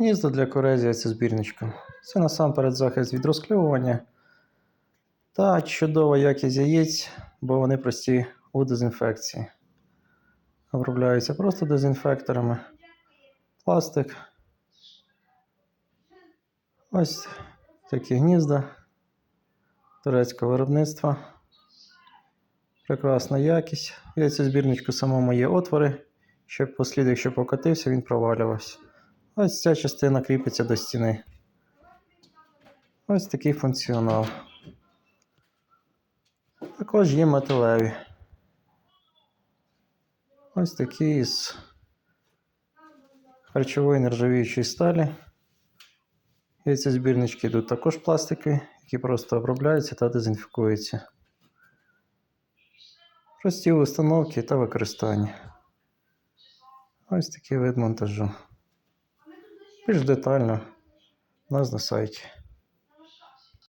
Гніздо для курей з яйцезбірничком. Це насамперед захист від розкльовування та чудова якість яєць, бо вони прості у дезінфекції. Обробляються просто дезінфекторами. Пластик. Ось такі гнізда турецького виробництва. Прекрасна якість. Яйцезбірничку самому є отвори, щоб послід, якщо покотився, він провалювався. Ось ця частина кріпиться до стіни. Ось такий функціонал. Також є металеві. Ось такі з харчової нержавіючої сталі. Яйцезбірнички йдуть також пластикові, які просто обробляються та дезінфікуються. Прості установки та використання. Ось такий вид монтажу. Більш детально у нас на сайті.